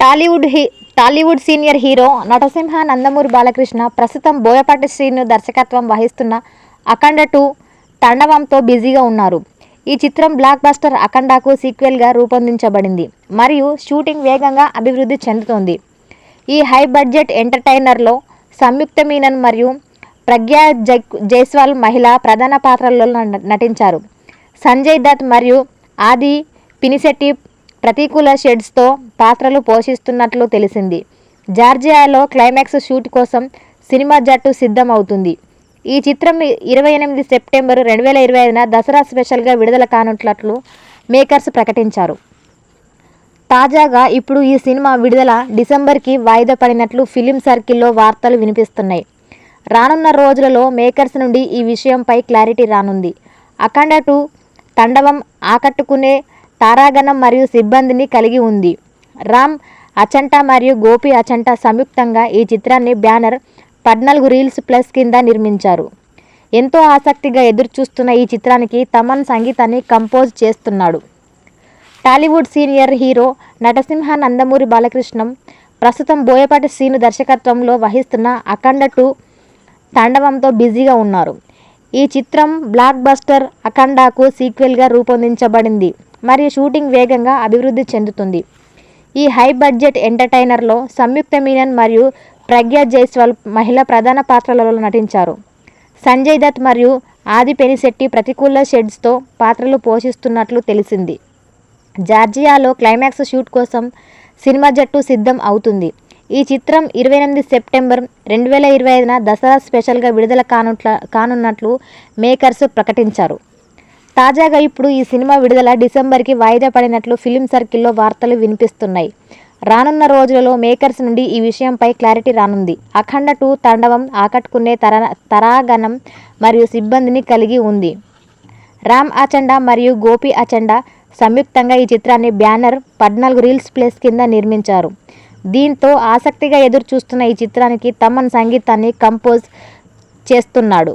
Tollywood he Tollywood senior hero Natasimha Nandamuri Balakrishna ప్రస్తుతం బోయపాటి శ్రీను దర్శకత్వం వహిస్తున్న అఖండ టూ తండవంతో బిజీగా ఉన్నారు. ఈ చిత్రం బ్లాక్ బస్టర్ అఖండాకు సీక్వెల్గా రూపొందించబడింది మరియు షూటింగ్ వేగంగా అభివృద్ధి చెందుతోంది. ఈ హై బడ్జెట్ ఎంటర్టైనర్లో సంయుక్త మీనన్ మరియు ప్రగ్యా జై జైస్వాల్ మహిళ ప్రధాన పాత్రల్లో న- నటించారు. సంజయ్ దత్ మరియు ఆది పినిసెటివ్ ప్రతికూల షేడ్స్తో పాత్రలు పోషిస్తున్నట్లు తెలిసింది. జార్జియాలో క్లైమాక్స్ షూట్ కోసం సినిమా జట్టు సిద్ధం అవుతుంది ఈ చిత్రం ఇరవై ఎనిమిది సెప్టెంబర్ రెండు వేల ఇరవై ఐదున దసరా స్పెషల్గా విడుదల కానున్నట్లు మేకర్స్ ప్రకటించారు. తాజాగా ఇప్పుడు ఈ సినిమా విడుదల డిసెంబర్కి వాయిదా పడినట్లు ఫిలిం సర్కిల్లో వార్తలు వినిపిస్తున్నాయి. రానున్న రోజులలో మేకర్స్ నుండి ఈ విషయంపై క్లారిటీ రానుంది. అఖండ టూ తండవం ఆకట్టుకునే తారాగణం మరియు సిబ్బందిని కలిగి ఉంది. రామ్ అచంట మరియు గోపి అచంట సంయుక్తంగా ఈ చిత్రాన్ని బ్యానర్ పద్నాలుగు రీల్స్ ప్లస్ కింద నిర్మించారు. ఎంతో ఆసక్తిగా ఎదురుచూస్తున్న ఈ చిత్రానికి తమన్ సంగీతాన్ని కంపోజ్ చేస్తున్నాడు. Tollywood senior hero Natasimha Nandamuri Balakrishnam ప్రస్తుతం బోయపాటి శ్రీను దర్శకత్వంలో వహిస్తున్న అఖండ టూ తాండవంతో బిజీగా ఉన్నారు. ఈ చిత్రం బ్లాక్ బస్టర్ అఖండాకు సీక్వెల్గా రూపొందించబడింది మరియు షూటింగ్ వేగంగా అభివృద్ధి చెందుతుంది. ఈ హై బడ్జెట్ ఎంటర్టైనర్లో సంయుక్త మీనన్ మరియు ప్రజ్ఞా జైస్వాల్ మహిళ ప్రధాన పాత్రలలో నటించారు. సంజయ్ దత్ మరియు ఆది పెనిశెట్టి ప్రతికూల షెడ్స్తో పాత్రలు పోషిస్తున్నట్లు తెలిసింది. జార్జియాలో క్లైమాక్స్ షూట్ కోసం సినిమా జట్టు సిద్ధం అవుతుంది. ఈ చిత్రం ఇరవై ఎనిమిది సెప్టెంబర్ రెండు వేల ఇరవై ఐదున దసరా స్పెషల్గా విడుదల కానుట్ల కానున్నట్లు మేకర్స్ ప్రకటించారు. తాజాగా ఇప్పుడు ఈ సినిమా విడుదల డిసెంబర్కి వాయిదా పడినట్లు ఫిలిం సర్కిల్లో వార్తలు వినిపిస్తున్నాయి. రానున్న రోజులలో మేకర్స్ నుండి ఈ విషయంపై క్లారిటీ రానుంది. అఖండ టూ తండవం ఆకట్టుకునే తర తరాగణం మరియు సిబ్బందిని కలిగి ఉంది. రామ్ అచండా మరియు గోపి అచండా సంయుక్తంగా ఈ చిత్రాన్ని బ్యానర్ పద్నాలుగు రీల్స్ ప్లేస్ కింద నిర్మించారు. దీంతో ఆసక్తిగా ఎదురు చూస్తున్న ఈ చిత్రానికి తమన్ సంగీతాన్ని కంపోజ్ చేస్తున్నాడు.